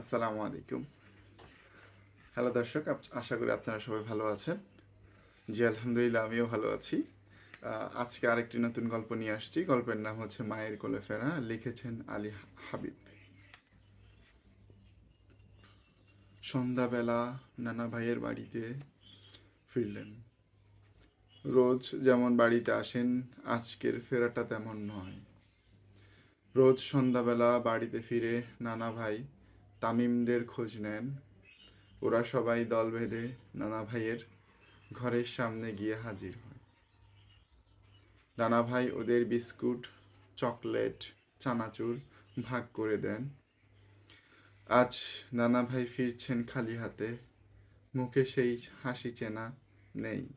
আসসালামু আলাইকুম। হ্যালো দর্শক আশা করি আপনারা সবাই ভালো আছেন। জি, আলহামদুলিল্লাহ, আমিও ভালো আছি। আজকে আরেকটি নতুন গল্প নিয়ে আসছি। গল্পের নাম হচ্ছে মায়ের কোলে ফেরা, লিখেছেন আলী হাবিব। সন্ধ্যাবেলা নানা ভাইয়ের বাড়িতে ফিরলেন। রোজ যেমন বাড়িতে আসেন, আজকের ফেরাটা তেমন নয়। রোজ সন্ধ্যাবেলা বাড়িতে ফিরে নানা ভাই তামিমদের খোঁজ নেন। ওরা সবাই দল বেঁধে নানা ভাইয়ের ঘরের সামনে গিয়ে হাজির হয়। নানা ভাই ওদের বিস্কুট, চকলেট, চানাচুর ভাগ করে দেন। আজ নানা ভাই ফিরছেন খালি হাতে। মুখে সেই হাসি চেনা নেই।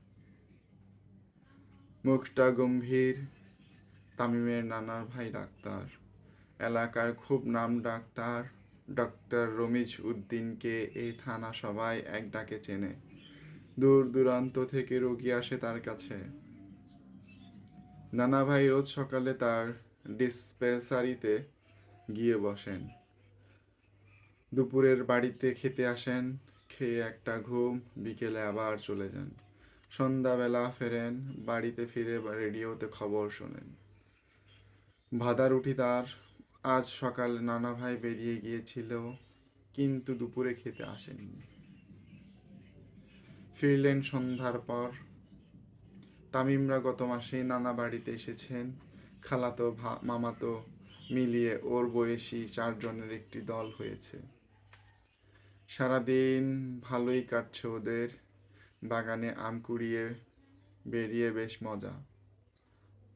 মুখটা গম্ভীর। তামিমের নানা ভাই ডাক্তার। এলাকার খুব নাম ডাক্তার ডক্টর রমিজ উদ্দিনকে এই থানা সবাই এক ডাকে চেনে। দূর দূরান্ত থেকে রোগী আসে তার কাছে। নানা ভাই রোজ সকালে তার ডিসপেন্সারিতে গিয়ে বসেন। দুপুরের বাড়িতে খেতে আসেন, খেয়ে একটা ঘুম, বিকেলে আবার চলে যান। সন্ধ্যাবেলা ফেরেন, বাড়িতে ফিরে রেডিওতে খবর শোনেন। ভাদার উঠি তার আজ সকালে নানা ভাই বেরিয়ে গিয়েছিল কিন্তু দুপুরে খেতে আসেননি ফিরলেন সন্ধ্যার পর। তামিমরা গত মাসেই নানা বাড়িতে এসেছেন। খালাতো মামাতো মিলিয়ে ওর বয়সী চারজনের একটি দল হয়েছে। সারাদিন ভালোই কাটছে ওদের। বাগানে আম কুড়িয়ে বেরিয়ে বেশ মজা।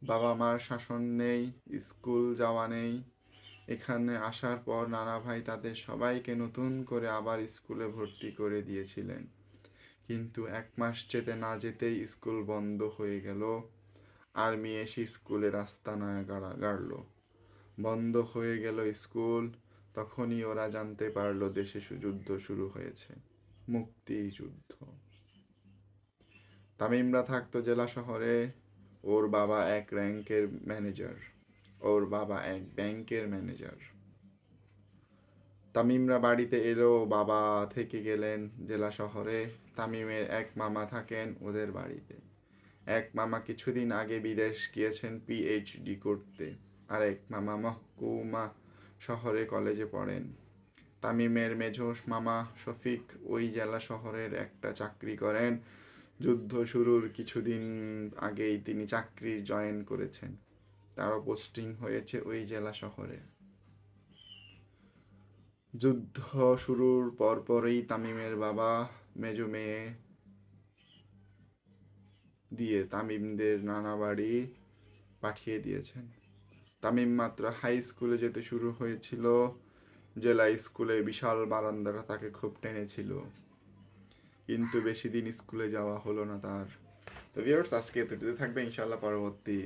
বাবা মার শাসন নেই, স্কুল যাওয়া নেই এখানে আসার পর নানা ভাই তাদের সবাইকে নতুন করে আবার স্কুলে ভর্তি করে দিয়েছিলেন। কিন্তু এক মাস যেতে না যেতেই স্কুল বন্ধ হয়ে গেল। আর্মি এসে স্কুলে রাস্তা না গাড়া, গাড়ল। বন্ধ হয়ে গেল স্কুল, তখনই ওরা জানতে পারল দেশে যুদ্ধ শুরু হয়েছে। মুক্তি যুদ্ধ। তামিমরা থাকতো জেলা শহরে, ওর বাবা এক র্যাঙ্কের ম্যানেজার। ওর বাবা এক ব্যাংকের ম্যানেজার। তামিমরা বাড়িতে এলো, বাবা থেকে গেলেন জেলা শহরে। তামিমের এক মামা থাকেন ওদের বাড়িতে। এক মামা কিছুদিন আগে বিদেশ গিয়েছেন পিএইচডি করতে। আর এক মামা মহকুমা শহরে কলেজে পড়েন। তামিমের মেঝোস মামা শফিক ওই জেলা শহরের একটা চাকরি করেন। যুদ্ধ শুরুর কিছুদিন আগেই তিনি চাকরি জয়েন করেছেন। তারও পোস্টিং হয়েছে ওই জেলা শহরে। যুদ্ধ শুরুর পরপরই তামিমের বাবা মেজো মেয়ে দিয়ে তামিমদের নানা বাড়ি পাঠিয়ে দিয়েছেন। তামিম মাত্র হাই স্কুলে যেতে শুরু হয়েছিল, জেলা স্কুলের বিশাল বারান্দাটা তাকে খুব টেনেছিল। কিন্তু বেশি দিন স্কুলে যাওয়া হলো না তার। তো ভিউয়ার্স আজকে এতটুকু থাকবে ইনশাল্লাহ পরবর্তী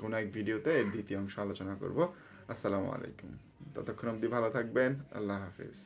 কোনো এক ভিডিওতে এর দ্বিতীয় অংশ আলোচনা করব। আসসালামু আলাইকুম। ততক্ষণ অবধি ভালো থাকবেন। আল্লাহ হাফিজ।